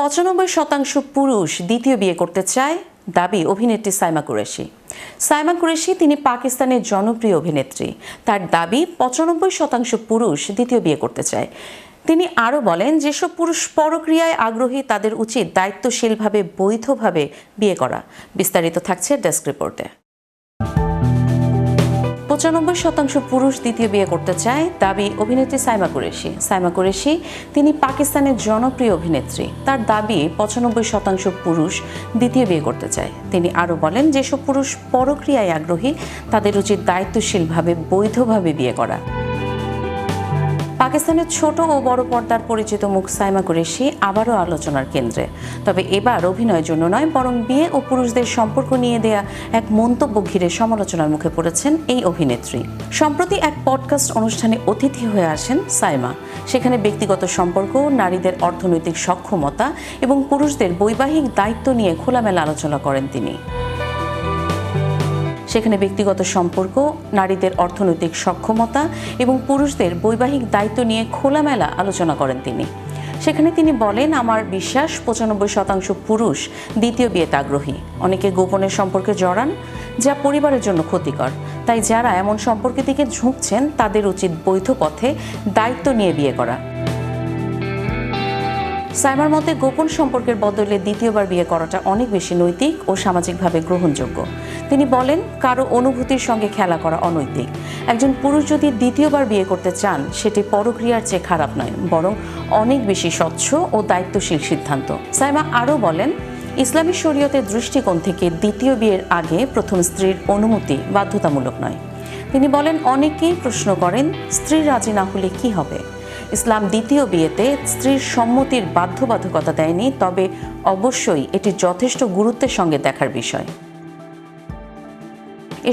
পঁচানব্বই শতাংশ পুরুষ দ্বিতীয় বিয়ে করতে চায় দাবি অভিনেত্রী সাইমা কুরেশি। সাইমা কুরেশি তিনি পাকিস্তানের জনপ্রিয় অভিনেত্রী। তার দাবি পঁচানব্বই শতাংশ পুরুষ দ্বিতীয় বিয়ে করতে চায়। তিনি আরও বলেন, যেসব পুরুষ পরক্রিয়ায় আগ্রহী, তাদের উচিত দায়িত্বশীলভাবে, বৈধভাবে বিয়ে করা। বিস্তারিত থাকছে ডেস্ক রিপোর্টে। পঁচানব্বই শতাংশ পুরুষ দ্বিতীয় বিয়ে করতে চায় দাবি অভিনেত্রী সাইমা কুরেশি। সাইমা কুরেশি, তিনি পাকিস্তানের জনপ্রিয় অভিনেত্রী। তার দাবি পঁচানব্বই শতাংশ পুরুষ দ্বিতীয় বিয়ে করতে চায়। তিনি আরও বলেন, যেসব পুরুষ পরক্রিয়ায় আগ্রহী, তাদের উচিত দায়িত্বশীলভাবে, বৈধভাবে বিয়ে করা। পাকিস্তানের ছোট ও বড় পর্দার পরিচিত মুখ সাইমা কুরেশি আবারও আলোচনার কেন্দ্রে। তবে এবার অভিনয়ের জন্য নয়, বরং বিয়ে ও পুরুষদের সম্পর্ক নিয়ে দেয়া এক মন্তব্য ঘিরে সমালোচনার মুখে পড়েছেন এই অভিনেত্রী। সম্প্রতি এক পডকাস্ট অনুষ্ঠানে অতিথি হয়ে আসেন সাইমা। সেখানে ব্যক্তিগত সম্পর্ক, নারীদের অর্থনৈতিক সক্ষমতা এবং পুরুষদের বৈবাহিক দায়িত্ব নিয়ে খোলামেলা আলোচনা করেন তিনি। সেখানে ব্যক্তিগত সম্পর্ক, নারীদের অর্থনৈতিক সক্ষমতা এবং পুরুষদের বৈবাহিক দায়িত্ব নিয়ে খোলামেলা আলোচনা করেন তিনি। সেখানে তিনি বলেন, আমার বিশ্বাস, পঁচানব্বই শতাংশ পুরুষ দ্বিতীয় বিয়েতে আগ্রহী। অনেকে গোপনের সম্পর্কে জড়ান, যা পরিবারের জন্য ক্ষতিকর। তাই যারা এমন সম্পর্কের দিকে ঝুঁকছেন, তাদের উচিত বৈধ পথে দায়িত্ব নিয়ে বিয়ে করা। সাইমার মতে, গোপন সম্পর্কের বদলে দ্বিতীয়বার বিয়ে করাটা অনেক বেশি নৈতিক ও সামাজিকভাবে গ্রহণযোগ্য। তিনি বলেন, কারও অনুভূতির সঙ্গে খেলা করা অনৈতিক। একজন পুরুষ যদি দ্বিতীয়বার বিয়ে করতে চান, সেটি পরক্রিয়ার চেয়ে খারাপ নয়, বরং অনেক বেশি স্বচ্ছ ও দায়িত্বশীল সিদ্ধান্ত। সাইমা আরও বলেন, ইসলামী শরীয়তের দৃষ্টিকোণ থেকে দ্বিতীয় বিয়ের আগে প্রথম স্ত্রীর অনুমতি বাধ্যতামূলক নয়। তিনি বলেন, অনেকেই প্রশ্ন করেন, স্ত্রী রাজি না হলে কি হবে? ইসলাম দ্বিতীয় বিয়েতে স্ত্রীর সম্মতির বাধ্যবাধকতা দেয়নি, তবে অবশ্যই এটি যথেষ্ট গুরুত্বের সঙ্গে দেখার বিষয়।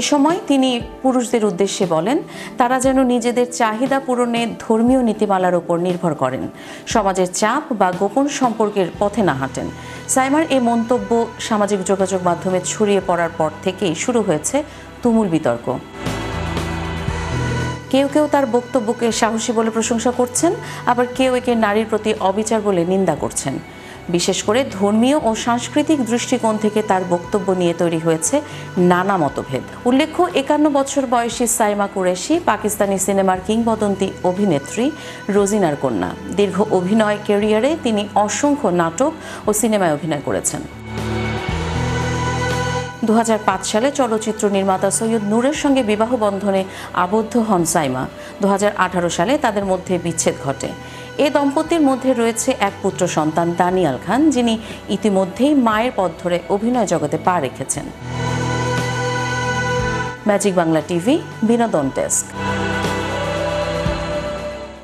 এ সময় তিনি পুরুষদের উদ্দেশ্যে বলেন, তারা যেন নিজেদের চাহিদা পূরণে ধর্মীয় নীতিমালার উপর নির্ভর করেন। সমাজের চাপ বা গোপন সম্পর্কের পথে না হাঁটেন। সাইমার এই মন্তব্য সামাজিক যোগাযোগ মাধ্যমে ছড়িয়ে পড়ার পর থেকেই শুরু হয়েছে তুমুল বিতর্ক। কেউ কেউ তার বক্তব্যকে সাহসী বলে প্রশংসা করছেন, আবার কেউ একে নারীর প্রতি অবিচার বলে নিন্দা করছেন। বিশেষ করে ধর্মীয় ও সাংস্কৃতিক দৃষ্টিকোণ থেকে তার বক্তব্য নিয়ে তৈরি হয়েছে নানা মতভেদ। উল্লেখ্য, একান্ন বছর বয়সী সাইমা কুরেশি, পাকিস্তানি সিনেমার কিংবদন্তি অভিনেত্রী রোজিনার কন্যা। দীর্ঘ অভিনয় ক্যারিয়ারে তিনি অসংখ্য নাটক ও সিনেমায় অভিনয় করেছেন। দু হাজার পাঁচ সালে চলচ্চিত্র নির্মাতা সৈয়দ নূরের সঙ্গে বিবাহ বন্ধনে আবদ্ধ হন সাইমা। দু হাজার আঠারো সালে তাদের মধ্যে বিচ্ছেদ ঘটে। এ দম্পতির মধ্যে রয়েছে এক পুত্র সন্তান দানিয়াল খান, যিনি ইতিমধ্যেই মায়ের পথ ধরে অভিনয় জগতে পা রেখেছেন। ম্যাজিক বাংলা টিভি, বিনোদন ডেস্ক।